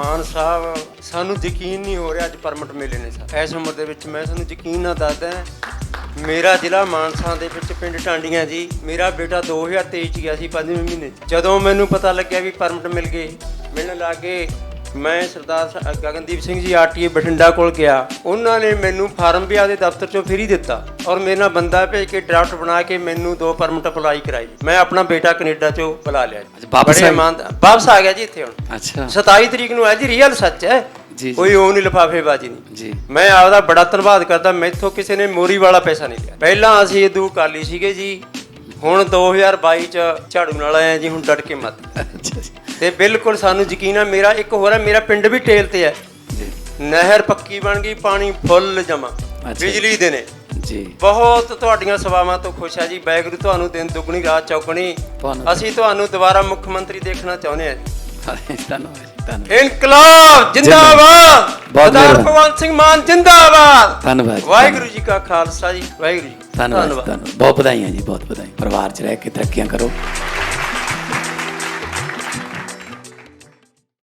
ਮਾਨ ਸਾਹਿਬ, ਸਾਨੂੰ ਯਕੀਨ ਨਹੀਂ ਹੋ ਰਿਹਾ ਅੱਜ ਪਰਮਿਟ ਮਿਲੇ ਨੇ ਸਰ। ਇਸ ਉਮਰ ਦੇ ਵਿੱਚ ਮੈਂ ਤੁਹਾਨੂੰ ਯਕੀਨ ਨਾਲ ਦੱਸਦਾ ਮੇਰਾ ਜ਼ਿਲ੍ਹਾ ਮਾਨਸਾ ਦੇ ਵਿੱਚ ਪਿੰਡ ਟਾਂਡੀਆਂ ਜੀ, ਮੇਰਾ ਬੇਟਾ 2023 ਚ ਗਿਆ ਸੀ ਪੰਜਵੇਂ ਮਹੀਨੇ ਜਦੋਂ ਮੈਨੂੰ ਪਤਾ ਲੱਗਿਆ ਵੀ ਪਰਮਿਟ ਮਿਲ ਗਏ, ਮਿਲਣ ਲੱਗੇ ਮੈਂ ਸਰਦਾਰ ਗਗਨਦੀਪ ਸਿੰਘ ਜੀ ਆਰਟੀਏ ਬਠਿੰਡਾ ਕੋਲ ਗਿਆ। ਉਹਨਾਂ ਨੇ ਮੈਨੂੰ ਫਾਰਮ ਵੀ ਆਦੇ ਦਫ਼ਤਰ ਚੋਂ ਫ੍ਰੀ ਦਿੱਤਾ ਔਰ ਮੇਰੇ ਨਾਲ ਬੰਦਾ ਭੇਜ ਕੇ ਡਰਾਫਟ ਬਣਾ ਕੇ ਮੈਨੂੰ ਦੋ ਪਰਮਿਟ ਅਪਲਾਈ ਕਰਾਈ। ਮੈਂ ਆਪਣਾ ਬੇਟਾ ਕੈਨੇਡਾ ਚੋਂ ਬੁਲਾ ਲਿਆ ਜੀ। ਵਾਪਸ ਆ ਵਾਪਸ ਆ ਗਿਆ ਜੀ ਇੱਥੇ ਹੁਣ। ਅੱਛਾ। 27 ਤਰੀਕ ਨੂੰ ਹੈ ਜੀ ਰੀਅਲ ਸੱਚ ਹੈ। ਜੀ। ਕੋਈ ਉਹ ਨਹੀਂ ਲਫਾਫੇਬਾਜ਼ੀ ਨਹੀਂ ਜੀ। ਮੈਂ ਆਪਦਾ ਬੜਾ ਧੰਨਵਾਦ ਕਰਦਾ ਮੈਥੋਂ ਕਿਸੇ ਨੇ ਮੋਰੀ ਵਾਲਾ ਪੈਸਾ ਨਹੀਂ ਲਿਆ। ਪਹਿਲਾਂ ਅਸੀਂ ਇਦੂ ਕਾਲੀ ਸੀਗੇ ਜੀ ਹੁਣ 2022 ਚ ਝਾੜੂ ਨਾਲ ਆਏ ਆ ਜੀ ਹੁਣ ਡਟ ਕੇ ਮਤ। ਤੇ ਬਿਲਕੁਲ ਸਾਨੂੰ ਯਕੀਨ ਆ ਮੇਰਾ ਇੱਕ ਹੋਰ ਹੈ ਮੇਰਾ ਪਿੰਡ ਵੀ ਟੇਲ ਤੇ ਹੈ। ਨਹਿਰ ਪੱਕੀ ਬਣ ਗਈ ਪਾਣੀ ਫੁੱਲ ਜਮਾ। ਬਿਜਲੀ ਦੇ ਨੇ। ਜੀ। ਬਹੁਤ ਤੁਹਾਡੀਆਂ ਸੇਵਾਵਾਂ ਤੋਂ ਖੁਸ਼ ਆ ਜੀ ਵਾਹਿਗੁਰੂ ਤੁਹਾਨੂੰ ਦਿਨ ਦੁੱਗਣੀ ਰਾਤ ਚੌਗਣੀ। ਅਸੀਂ ਤੁਹਾਨੂੰ ਦੁਬਾਰਾ ਮੁੱਖ ਮੰਤਰੀ ਦੇਖਣਾ ਚਾਹੁੰਦੇ ਧੰਨਵਾਦ ਜੀ, ਧੰਨਵਾਦ। ਇਨਕਲਾਬ ਜਿੰਦਾਬਾਦ! ਭਗਵੰਤ ਸਿੰਘ ਮਾਨ ਜਿੰਦਾਬਾਦ। ਧੰਨਵਾਦ। ਵਾਹਿਗੁਰੂ ਜੀ ਕਾ ਖਾਲਸਾ ਜੀ ਵਾਹਿਗੁਰੂ ਜੀ, ਧੰਨਵਾਦ। ਬਹੁਤ ਵਧਾਈਆਂ ਜੀ ਬਹੁਤ ਵਧਾਈਆਂ। ਪਰਿਵਾਰ 'ਚ ਰਹਿ ਕੇ ਤਰੱਕੀਆਂ ਕਰੋ।